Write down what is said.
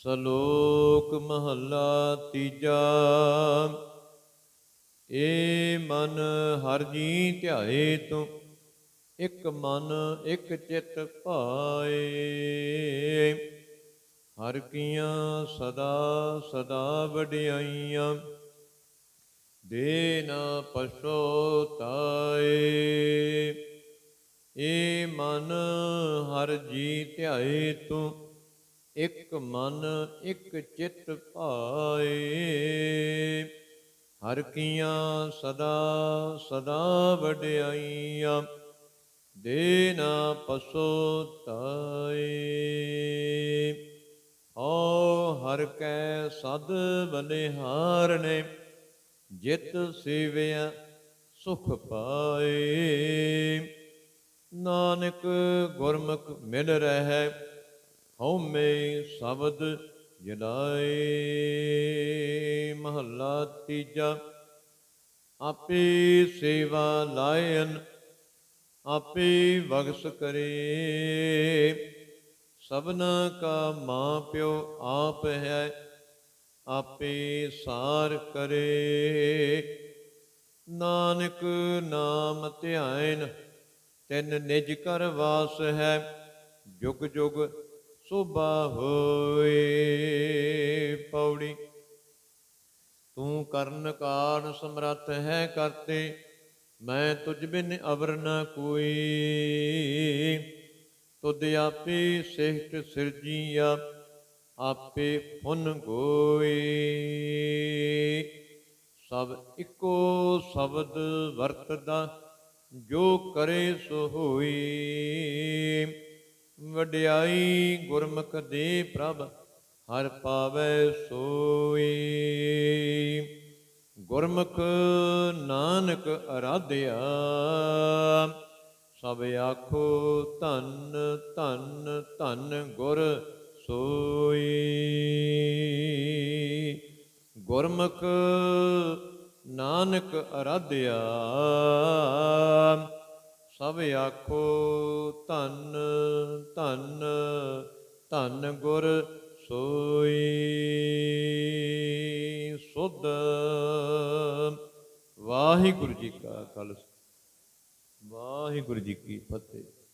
ਸ਼ਲੋਕ ਮਹੱਲਾ ਤੀਜਾ। ਏ ਮਨ ਹਰ ਜੀ ਧਿਆਏ ਤੂੰ, ਇੱਕ ਮਨ ਇੱਕ ਚਿੱਤ ਭਾਏ ਹਰ ਕੀਆਂ ਸਦਾ ਸਦਾ ਵਡਿਆਈਆਂ, ਦੇ ਨਾ ਪਛੋਤਾਏ ਏ ਮਨ ਹਰ ਜੀ ਧਿਆਏ ਤੂੰ ਇਕ ਮਨ, ਇਕ ਚਿਤ ਭਾਏ। ਹਰ ਕੀਆਂ ਸਦਾ ਸਦਾ ਵਡਿਆਈਆਂ, ਦੇ ਨਾ ਪਸੋ ਪਛੋਤਾਏ ਓ ਹਰ ਕੈ ਸਦ ਬਨਿਹਾਰ ਨੇ ਜਿਤ ਸੇਵਿਆ ਸੁਖ ਪਾਏ। ਨਾਨਕ ਗੁਰਮੁਖ ਮਿਲ ਰਹਿ ਹਉਮੈ ਸ਼ਬਦ ਜਲਾਏ ਮਹੱਲਾ ਤੀਜਾ। ਆਪੇ ਸੇਵਾ ਲਾਇਨ, ਆਪੇ ਬਖਸ਼ ਕਰੇ। ਸਭਨਾ ਕਾ ਮਾਂ ਪਿਓ ਆਪ ਹੈ, ਆਪੇ ਸਾਰ ਕਰੇ। ਨਾਨਕ ਨਾਮ ਧਿਆਇਨ, ਤਿਨ ਨਿਜ ਕਰ ਵਾਸ ਹੈ। ਜੁਗ ਜੁਗ ਸੋਭਾ ਹੋਏ ਪੌੜੀ। ਤੂੰ ਕਰਨ ਕਾਰਨ ਸਮਰੱਥ ਹੈ ਕਰਤੇ, ਮੈਂ ਤੁਝ ਬਿਨ ਅਵਰ ਨਾ ਕੋਈ। ਤੁਧ ਆਪੇ ਸਿਹਟ ਆ ਆਪੇ ਫੁਨ ਗੋਏ। ਸਭ ਇੱਕੋ ਸ਼ਬਦ ਵਰਤਦਾ, ਜੋ ਕਰੇ ਸੋ ਹੋਈ ਵਡਿਆਈ ਗੁਰਮੁਖ ਦੇ ਪ੍ਰਭ, ਹਰ ਪਾਵੈ ਸੋਈ। ਗੁਰਮੁਖ ਨਾਨਕ ਅਰਾਧਿਆ, ਸਭ ਆਖੋ ਧੰਨ ਧੰਨ ਧੰਨ ਗੁਰ ਸੋਈ। ਗੁਰਮੁਖ ਨਾਨਕ ਅਰਾਧਿਆ ਸਭ ਆਖੋ ਧੰਨ ਧੰਨ ਧੰਨ ਗੁਰ ਸੋਈ। ਸੁਧ ਵਾਹਿਗੁਰੂ ਜੀ ਕਾ ਖਾਲਸਾ। ਵਾਹਿਗੁਰੂ ਜੀ ਕੀ ਫਤਿਹ।